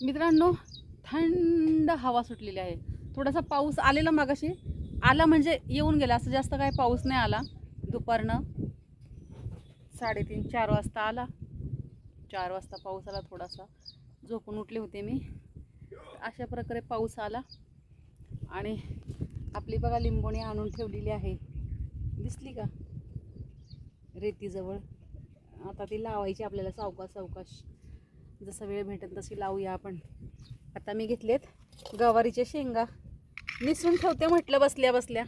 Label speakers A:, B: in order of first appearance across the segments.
A: मित्रांनो थंड हवा सुटलेली आहे. थोडासा पाऊस आलेला मागाशी. आला म्हणजे येऊन गेला. असं जास्त काय पाऊस नाही आला. दुपारनं साडेतीन चार वाजता आला. चार वाजता पाऊस आला थोडासा. झोपून उठले होते मी. अशा प्रकारे पाऊस आला. आणि आपली बघा लिंबोणी आणून ठेवलेली आहे. दिसली का? रेतीजवळ. आता ती लावायची आपल्याला सावकाश सावकाश. जसा वेळ भेटेल तशी लावूया आपण. आता मी घेतलेत गवारीच्या शेंगा. निसून ठेवते म्हटलं बसल्या बसल्या.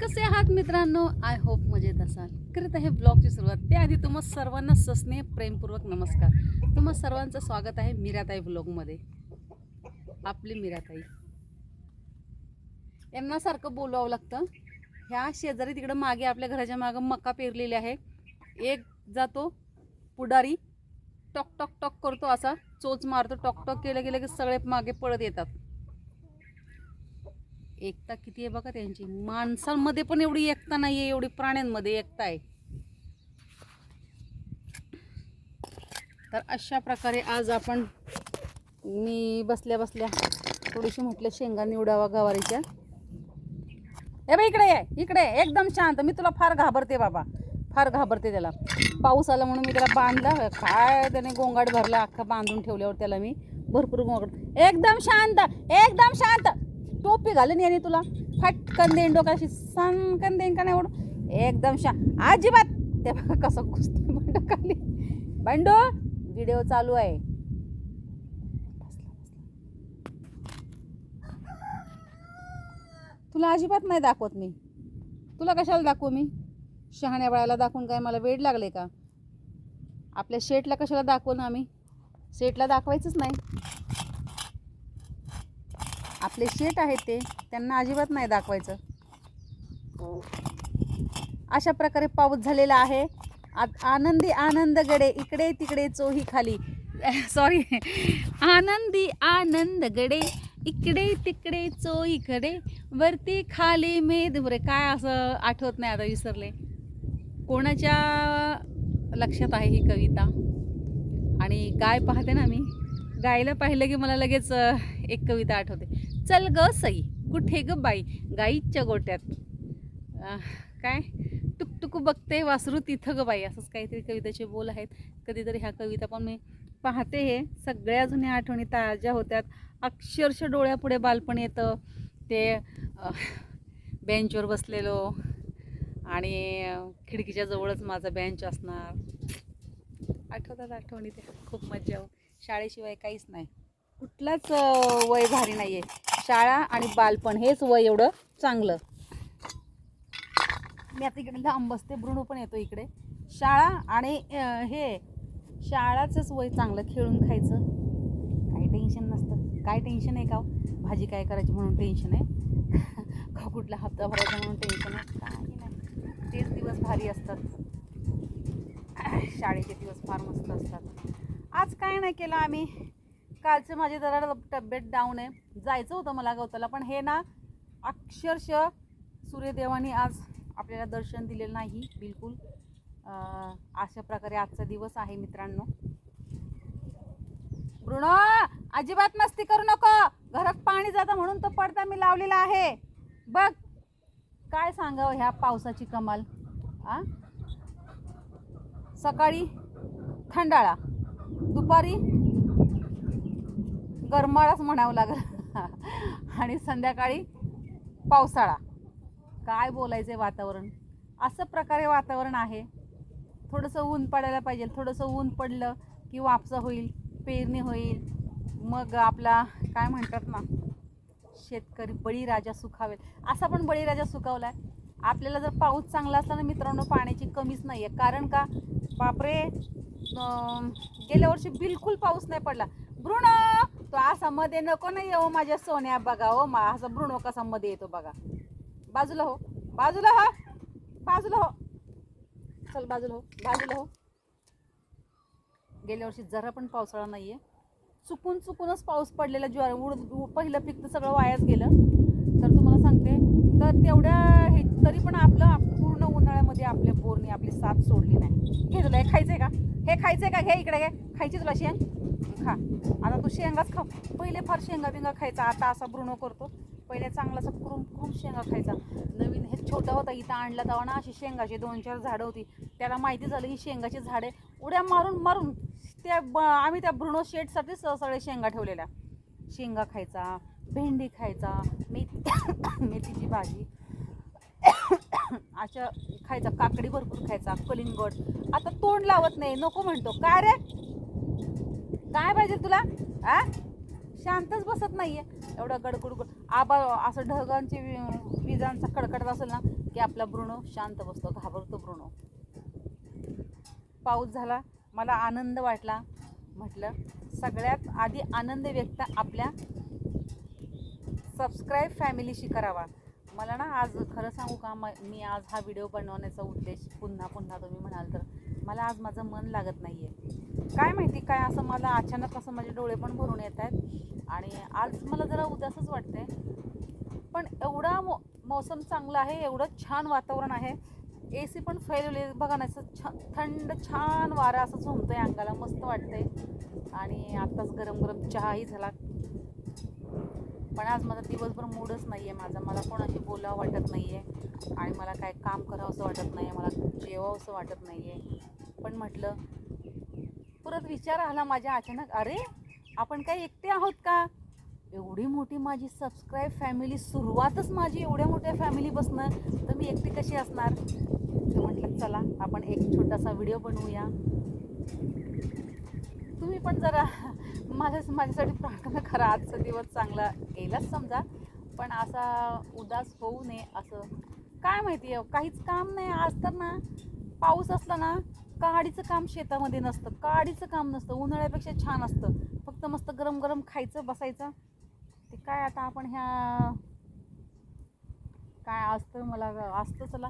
A: कसे आहात मित्रांनो? आय होप मजेत असाल. करत आहे ब्लॉगची सुरुवात. त्याआधी तुम्हा सर्वांना ससने प्रेमपूर्वक नमस्कार. तुम्हा सर्वांचं स्वागत आहे मीराताई ब्लॉगमध्ये आपली मीराताई. यांना सारखं बोलवावं लागतं. ह्या शेजारी तिकडं मागे आपल्या घराच्या मागं मका पेरलेली आहे. एक जातो. पुढारी टॉक टॉक टॉक करतो असा. चोच मारतो टॉक टॉक केलं गेलं की सगळे मागे पळत येतात. एकता किती आहे बघा त्यांची. माणसांमध्ये पण एवढी एकता नाही आहे एवढी प्राण्यांमध्ये एकता आहे. तर अशा प्रकारे आज आपण मी बसल्या बसल्या थोडीशी म्हटलं शेंगा निवडावा गवारीच्या. ए बाई इकडे ये इकडे एकदम शांत. मी तुला फार घाबरते बाबा. फार घाबरते त्याला. पाऊस आला म्हणून मी त्याला बांधला. काय त्याने गोंगाट भरला अख्खा बांधून ठेवल्यावर त्याला मी भरपूर गोंगाट एकदम शांत एकदम शांत. टोपी घालून याने तुला. फटकन देईन डोक्याशी सणकन देईन का नाही एवढं एकदम शांत. अजिबात. ते बघा कसं घुसतो बंडू खाली. बंडो व्हिडिओ चालू आहे. तुला अजिबात नाही दाखवत मी. तुला कशाला दाखवू मी? शहाण्या बाळाला दाखवून काय मला वेळ लागले का? आपल्या शेटला कशाला दाखवू ना आम्ही? शेटला दाखवायचंच नाही. आपले शेट आहेत ते त्यांना अजिबात नाही दाखवायचं. अशा प्रकारे पाऊस झालेला आहे. आनंदी आनंद गडे इकडे तिकडे चोही खाली. सॉरी आनंदी आनंद गडे इकडे तिकडे चोहीकडे वरती खाली मेदुरे काय असं आठवत नाही आता विसरले. कोणाच्या लक्षात आहे ही कविता? आणि गाय पाहते ना मी? गायला पाहिलं की मला लगेच एक कविता आठवते. चल ग सई कुठे ग बाई? गाईच्या गोट्यात. काय? टुकटुकू बघते वासरू तिथं ग बाई. असंच काहीतरी कवितेचे बोल आहेत. कधीतरी ह्या कविता पण मी पाहते हे. सगळ्या जुन्या आठवणी ताज्या होत्यात. अक्षरशः डोळ्यापुढे बालपण येतं. ते बेंचवर बसलेलो. आणि खिडकीच्या जवळच माझा बेंच असणार. आठवतात आठवणी ते खूप मज्जा शाळेशिवाय काहीच नाही. कुठलाच वय भारी नाही आहे शाळा आणि बालपण हेच वय एवढं चांगलं. मी आता इकडे लांब बसते ब्रुणू पण येतो इकडे. शाळा आणि हे शाळाचंच वय चांगलं खेळून खायचं. काही टेन्शन नसतं. काय टेन्शन आहे का हो? भाजी काय करायची म्हणून टेन्शन आहे? का कुठला हप्ता भरायचा म्हणून टेन्शन आहे? काय तेच दिवस भारी असतात. शाळेचे दिवस फार मस्त असतात. आज काय नाही केलं आम्ही. कालचं माझी जरा तब्येत डाऊन आहे. जायचं होतं मला गवताला पण हे ना अक्षरशः सूर्यदेवाने आज आपल्याला दर्शन दिलेलं नाही बिलकुल. अशा प्रकारे आजचा दिवस आहे मित्रांनो. बृण अजिबात मस्ती करू नको. घरात पाणी जातं म्हणून तो पडदा मी लावलेला आहे. बघ काय सांगावं ह्या पावसाची कमाल? आ? सकाळी थंडाळा दुपारी गरमाळाच म्हणावं लागलं. आणि संध्याकाळी पावसाळा. काय बोलायचं आहे वातावरण? असं प्रकारे वातावरण आहे. थोडंसं ऊन पडायला पाहिजे. थोडंसं ऊन पडलं की वापसा होईल पेरणी होईल. मग आपला काय म्हणतात ना शेतकरी बळीराजा सुखावेल. असा पण बळीराजा सुखावला आहे आपल्याला जर पाऊस चांगला असला ना मित्रांनो पाण्याची कमीच नाही आहे कारण का? बापरे! गेल्या वर्षी बिलकुल पाऊस नाही पडला. भ्रूण तो असा मध्ये नको नाही येऊ माझ्या सोन्या बघा हो. मा असा भ्रूण कसा मध्ये येतो बघा. बाजूला हो. बाजूला हो. बाजूला हो. चल बाजूला हो. बाजूला हो. गेल्या वर्षी जरा पण पावसाळा नाही आहे चुकून चुकूनच पाऊस पडलेला ज्वार उड पहिलं पीक तर सगळं वायाच गेलं. तर तुम्हाला सांगते तर तेवढ्या हे तरी पण आपलं पूर्ण उन्हाळ्यामध्ये आपल्या बोरने आपली साथ सोडली नाही. घे तुला हे खायचंय का? हे खायचंय का? घे इकडे घे. खायची तुला शेंग? खा. आता तू शेंगाच खा पहिले फार शेंगा बिंगा खायचा आता असा ब्रुणो करतो. पहिले चांगलासा कुरुम कुरुम शेंगा खायचा. नवीन हे छोटा होता इथं आणला तेव्हा ना अशी शेंगाची दोन चार झाडं होती. त्याला माहिती झालं ही शेंगाची झाडे उड्या मारून मारून त्या ब आम्ही त्या ब्रुनो शेडसाठी सगळे शेंगा ठेवलेल्या. शेंगा खायचा भेंडी खायचा मेथी मेथीची भाजी. अशा खायचा काकडी भरपूर खायचा कलिंगड. आता तोंड लावत नाही नको म्हणतो. काय रे? काय पाहिजे तुला? आ? शांतच बसत नाहीये. एवढं गडगड आबा असं ढगांची विजांचा कडकडत असेल ना की आपला ब्रुणो शांत बसतो घाबरतो ब्रुणो पाऊस झाला मला आनंद वाटला म्हटलं सगळ्यात आधी आनंद व्यक्त आपल्या सबस्क्राईब फॅमिलीशी करावा. मला ना आज खरं सांगू का म मी आज हा व्हिडिओ बनवण्याचा उद्देश पुन्हा पुन्हा तुम्ही म्हणाल तर मला आज माझं मन लागत नाही आहे काय माहिती काय असं मला अचानक असं माझे डोळे पण भरून येत आहेत आणि आज मला जरा उदासच वाटते पण एवढा मो मौसम चांगला आहे एवढं छान वातावरण आहे ए सी पण फैलवली बघा ना असं छान थंड छान वारा असं झोमतंय अंगाला. मस्त वाटतंय. आणि आत्ताच गरम गरम चहाही झाला. पण आज माझा दिवसभर मूडच नाही आहे माझा. मला कोणाशी बोलावं वाटत नाही आहे आणि मला काय काम करावं असं वाटत नाही आहे मला जेवावं असं वाटत नाही आहे पण म्हटलं परत विचार आला माझ्या अचानक. अरे आपण काय एकटे आहोत का? एवढी मोठी माझी सबस्क्राईब फॅमिली सुरुवातच माझी एवढ्या मोठ्या फॅमिली तर मी एकटी कशी असणार? तर म्हटलं चला आपण एक छोटासा व्हिडिओ बनवूया. तुम्ही पण जरा माझ्या माझ्यासाठी प्रार्थना करा आजचा दिवस चांगला गेलाच समजा. पण असा उदास होऊ नये असं. काय माहिती आहे काहीच काम नाही आज तर ना. पाऊस असला ना काडीचं काम शेतामध्ये नसतं. काडीचं काम नसतं उन्हाळ्यापेक्षा छान असतं. फक्त मस्त गरम गरम खायचं बसायचं. ते काय आता आपण ह्या काय असतं मला असतं चला.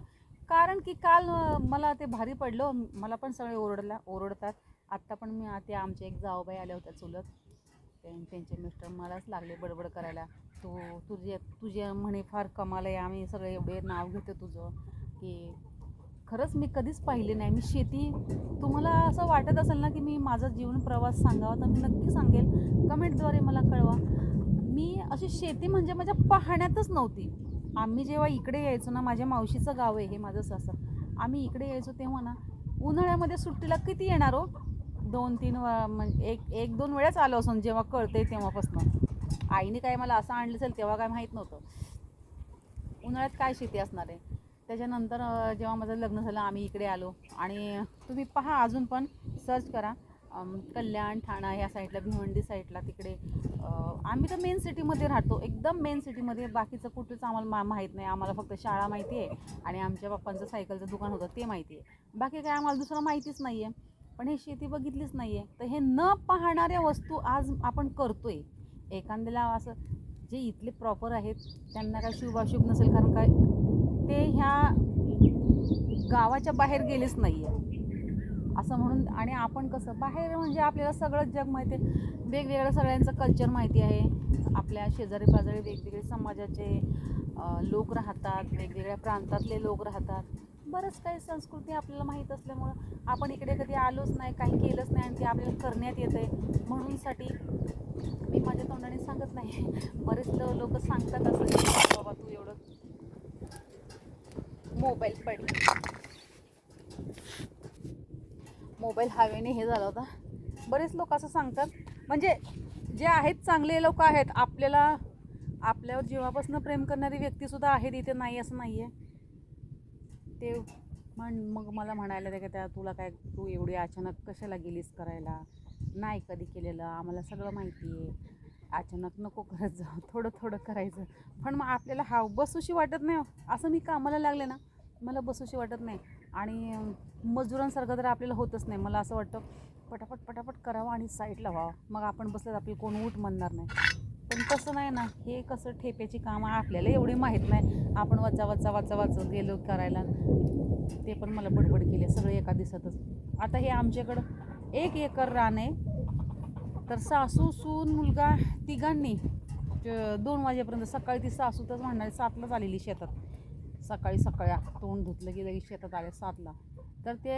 A: कारण की काल मला ते भारी पडलं हो. मला पण सगळे ओरडला ओरडतात. आत्ता पण मी ते आमचे एक जाऊबाई आल्या होत्या चुलत. त्यांचे मिस्टर मलाच लागले बडबड करायला. तू तुझे तुझे म्हणे फार कमाल आहे. आम्ही सगळे एवढे नाव घेतो तुझं. की खरंच मी कधीच पाहिले नाही. मी शेती तुम्हाला असं वाटत असेल ना की मी माझा जीवन प्रवास सांगावा तर मी नक्की सांगेल. कमेंटद्वारे मला कळवा. अशी शेती म्हणजे माझ्या पाहण्यातच नव्हती. आम्ही जेव्हा इकडे यायचो ना माझ्या मावशीचं गाव आहे हे माझं सासर. आम्ही इकडे यायचो तेव्हा ना उन्हाळ्यामध्ये सुट्टीला किती येणार हो? दोन तीन म्हणजे एक एक दोन वेळाच आलो असून जेव्हा कळते तेव्हापासून. आईने काय मला असं आणलं असेल तेव्हा काय माहीत नव्हतं. उन्हाळ्यात काय शेती असणार आहे? त्याच्यानंतर जेव्हा माझं लग्न झालं आम्ही इकडे आलो. आणि तुम्ही पहा अजून पण सर्च करा. कल्याण ठाणा ह्या साईडला भिवंडी साईडला तिकडे. आम्ही तर मेन सिटीमध्ये राहतो. एकदम मेन सिटीमध्ये बाकीचं कुठेच आम्हाला मा माहीत नाही. आम्हाला फक्त शाळा माहिती आहे आणि आमच्या पप्पांचं सायकलचं दुकान होतं ते माहिती आहे बाकी काय आम्हाला दुसरं माहितीच नाही आहे पण हे शेती बघितलीच नाही आहे तर हे न पाहणाऱ्या वस्तू आज आपण करतो आहे एखाद्याला असं जे इथले प्रॉपर आहेत त्यांना काय शुभाशुभ नसेल कारण काय ते ह्या गावाच्या बाहेर गेलेच नाही आहे असं म्हणून आणि आपण कसं बाहेर म्हणजे आपल्याला सगळंच जग माहिती आहे. वेगवेगळ्या सगळ्यांचं कल्चर माहिती आहे. आपल्या शेजारी पाजारी वेगवेगळे समाजाचे लोक राहतात वेगवेगळ्या प्रांतातले लोक राहतात. बरंच काही संस्कृती आपल्याला माहीत असल्यामुळं आपण इकडे कधी आलोच नाही काही केलंच नाही आणि ते आपल्याला करण्यात येतं आहे म्हणूनसाठी मी माझ्या तोंडाने सांगत नाही. बरेच लोक सांगतात असं बाबा तू एवढं मोबाईल पडला. मोबाईल हवेने हे झाला होता. बरेच लोक असं सांगतात. म्हणजे जे आहेत चांगले लोक आहेत आपल्याला आपल्यावर जीवापासून प्रेम करणारी व्यक्तीसुद्धा आहेत इथे नाही असं नाही आहे ते म्हण मग मला म्हणायला ते का त्या तुला काय तू एवढी अचानक कशाला गेलीस करायला? नाही कधी केलेलं आम्हाला सगळं माहिती आहे. अचानक नको करत जाऊ थोडं थोडं करायचं. पण मग आपल्याला हा बसूशी वाटत नाही हो. असं मी कामाला लागले ना मला बसूशी वाटत नाही. आणि मजुरांसारखं तर आपल्याला होतच नाही. मला असं वाटतं पटापट पटापट करावं आणि साईडला व्हावं. मग आपण बसलं तर आपल्याला कोण उठ म्हणणार नाही. पण तसं नाही ना. हे कसं ठेप्याची कामं आपल्याला एवढी माहीत नाही. आपण वाचा वाचा वाचा वाचत गेलो करायला. ते पण मला बडबड केले सगळे एका दिवसातच. आता हे आमच्याकडं एक एकर रान आहे. तर सासू सून मुलगा तिघांनी दोन वाजेपर्यंत सकाळी ती सासू तर म्हणणार सातलाच आलेली शेतात. सकाळी सकाळी तोंड धुतलं की लगेच शेतात आले सातला. तर ते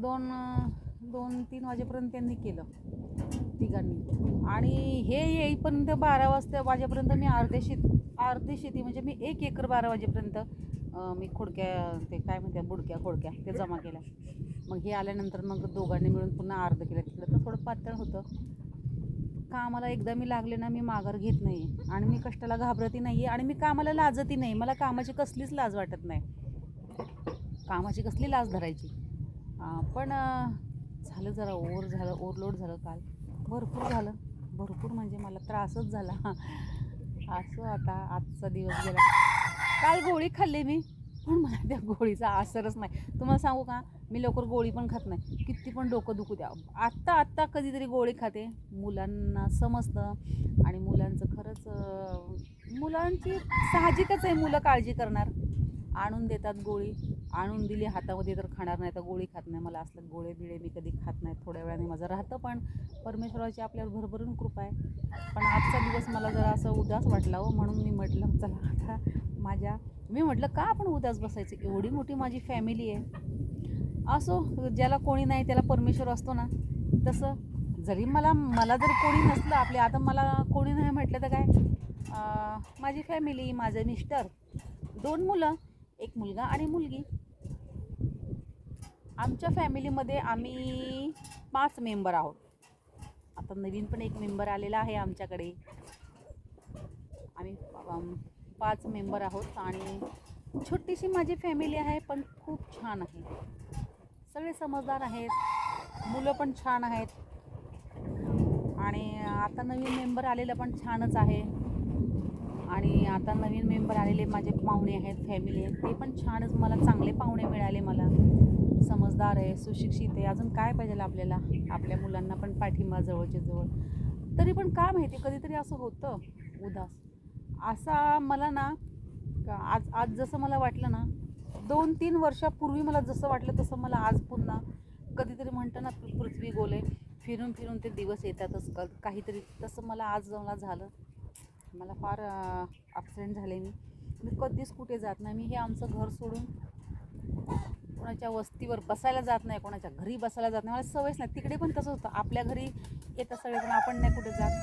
A: दोन दोन तीन वाजेपर्यंत त्यांनी केलं तिघांनी. आणि हे येईपर्यंत बारा वाजता वाजेपर्यंत मी अर्धे शेत अर्धी शेती म्हणजे मी एक एकर बारा वाजेपर्यंत मी खोडक्या ते काय म्हणतात बुडक्या खोडक्या ते जमा केल्या. मग हे आल्यानंतर मग दोघांनी मिळून पुन्हा अर्ध केलं. तिकडं तर थोडं पातळ होतं. कामाला एकदा मी लागले ना मी माघार घेत नाही. आणि मी कष्टाला घाबरती नाही आणि मी कामाला लाजती नाही. मला कामाची कसलीच लाज वाटत नाही. कामाची कसली लाज धरायची? पण झालं जरा ओव्हर झालं ओव्हरलोड झालं काल. भरपूर झालं. भरपूर म्हणजे मला त्रासच झाला. असं आता आजचा दिवस गेला. काल गोळी खाल्ली मी. पण मला त्या गोळीचा असरच नाही. तुम्हाला सांगू का? मी लवकर गोळी पण खात नाही. किती पण डोकं दुखू द्या. आत्ता आत्ता कधीतरी गोळी खाते. मुलांना समजतं. आणि मुलांचं खरंच मुलांची साहजिकच आहे मुलं काळजी करणार. आणून देतात गोळी. आणून दिली हातामध्ये तर खाणार नाही. तर गोळी खात नाही मला असलं गोळे बिळे मी कधी खात नाही. थोड्या वेळाने माझं राहतं पण परमेश्वराची आपल्यावर भरभरून कृपा आहे. पण आजचा दिवस मला जरा असं उदास वाटला हो. म्हणून मी म्हटलं चला आता माझ्या मी म्हटलं का आपण उद्याच बसायचं? एवढी मोठी माझी फॅमिली आहे. असो ज्याला कोणी नाही त्याला परमेश्वर असतो ना. तसं जरी मला मला जर कोणी नसलं आपले आता मला कोणी नाही म्हटलं तर काय? माझी फॅमिली माझे मिस्टर दोन मुलं एक मुलगा आणि मुलगी. आमच्या फॅमिलीमध्ये आम्ही पाच मेंबर आहोत. आता नवीन पण एक मेंबर आलेला आहे आमच्याकडे. आम्ही पाच मेंबर आहोत आणि छोटीशी माझी फॅमिली आहे पण खूप छान आहे. सगळे समजदार आहेत मुलं पण छान आहेत. आणि आता नवीन मेंबर आलेलं पण छानच आहे. आणि आता नवीन मेंबर आलेले माझे पाहुणे आहेत फॅमिली आहेत ते पण छानच मला चांगले पाहुणे मिळाले मला. समजदार आहे सुशिक्षित आहे अजून काय पाहिजे आपल्याला? आपल्या मुलांना पण पाठिंबा जवळच्या जवळ. तरी पण काय माहिती कधीतरी असं होतं उदास. असा मला ना का आज आज जसं मला वाटलं ना दोन तीन वर्षापूर्वी मला जसं वाटलं तसं मला आज पुन्हा कधीतरी म्हणतं ना पृथ्वी गोले फिरून फिरून ते दिवस येतातच क काहीतरी तसं मला आज मला झालं. मला फार अपसेंट झाले मी. मी कधीच कुठे जात नाही. मी हे आमचं घर सोडून कोणाच्या वस्तीवर बसायला जात नाही कोणाच्या घरी बसायला जात नाही. मला सवयच नाही. तिकडे पण तसं होतं आपल्या घरी येतं सगळे पण आपण नाही कुठे जात.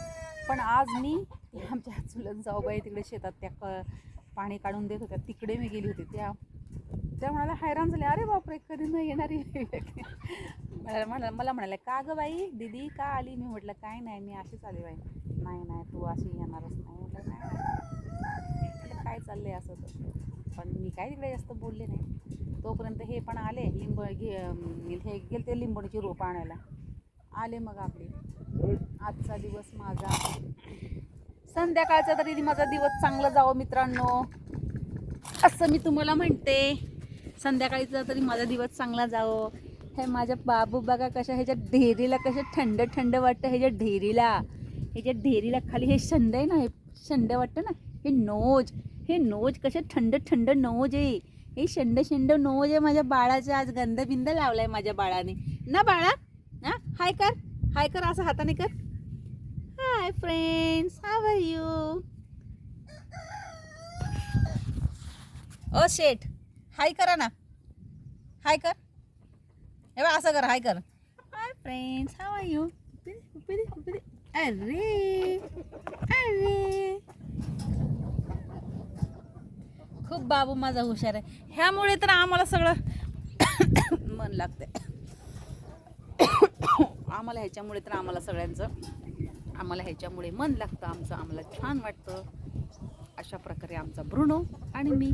A: पण आज मी आमच्या चुलत जाऊबाई तिकडे शेतात त्या क पाणी काढून देत होत्या. तिकडे मी गेली होती. त्या त्या म्हणाला हैराण झाले. अरे बापरे कधी नाही येणारी मला म्हणा मला म्हणाले का गं बाई? दीदी का आली? मी म्हटलं काय नाही मी अशीच आली बाई. नाही नाही तू अशी येणारच नाही. म्हटलं नाही म्हटलं काय चाललंय असं तर? पण मी काय तिकडे जास्त बोलले नाही. तोपर्यंत हे पण आले लिंब घे हे गेले ते लिंबणीची रोपं आणायला. आले मग आपले. आजचा दिवस माझा. संध्याकाळचा तरी माझा दिवस चांगला जावं मित्रांनो. असं मी तुम्हाला म्हणते. संध्याकाळीचा तरी माझा दिवस चांगला जावो. हे माझ्या बाबू बघा कशा ह्याच्या ढेरीला कशा थंड थंड वाटतं ह्याच्या ढेरीला. ह्याच्या ढेरीला खाली हे शंड आहे ना हे शंड वाटतं ना हे नोज हे नोज कशा थंड थंड नोज आहे. हे शंड शंड नोज आहे माझ्या बाळाच्या आज गंध बिंद लावलाय माझ्या बाळाने. ना बाळा? हाय कर. हाय कर असं हाताने कर. Hi friends how are you ओ शेठ हाय करा ना हाय कर हे बा असं कर हाय कर hi friends how are you अरे अरे खूप बाबू माझा हुशार आहे. ह्यामुळे तर आम्हाला सगळं मन लागतंय. आम्हाला ह्याच्यामुळे तर आम्हाला सगळ्यांचं आम्हाला ह्याच्यामुळे मन लागतं आमचं आम्हाला छान वाटतं. अशा प्रकारे आमचा ब्रुणो आणि मी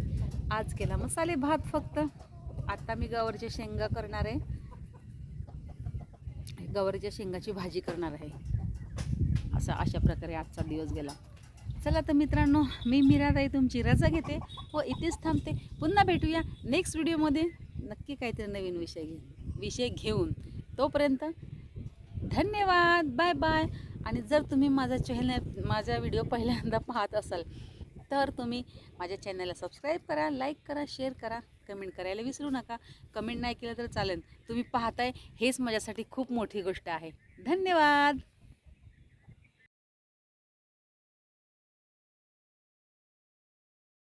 A: आज केला मसाले भात फक्त. आता मी गवरच्या शेंगा करणार आहे. गवरच्या शेंगाची भाजी करणार आहे. असा अशा प्रकारे आजचा दिवस गेला. चला तर मित्रांनो मी मीराताई तुमची रजा घेते व इथेच थांबते. पुन्हा भेटूया नेक्स्ट व्हिडिओमध्ये नक्की काहीतरी नवीन विषय घे विषय घेऊन. तोपर्यंत धन्यवाद. बाय बाय आणि जर तुम्ही माझा चॅनल माझा व्हिडिओ पहिल्यांदा पाहत असाल तर तुम्ही माझ्या चॅनलला सबस्क्राईब करा लाईक करा शेअर करा कमेंट करायला विसरू नका. कमेंट नाही केलं तर चालेल. तुम्ही पाहताय हेच माझ्यासाठी खूप मोठी गोष्ट आहे. धन्यवाद!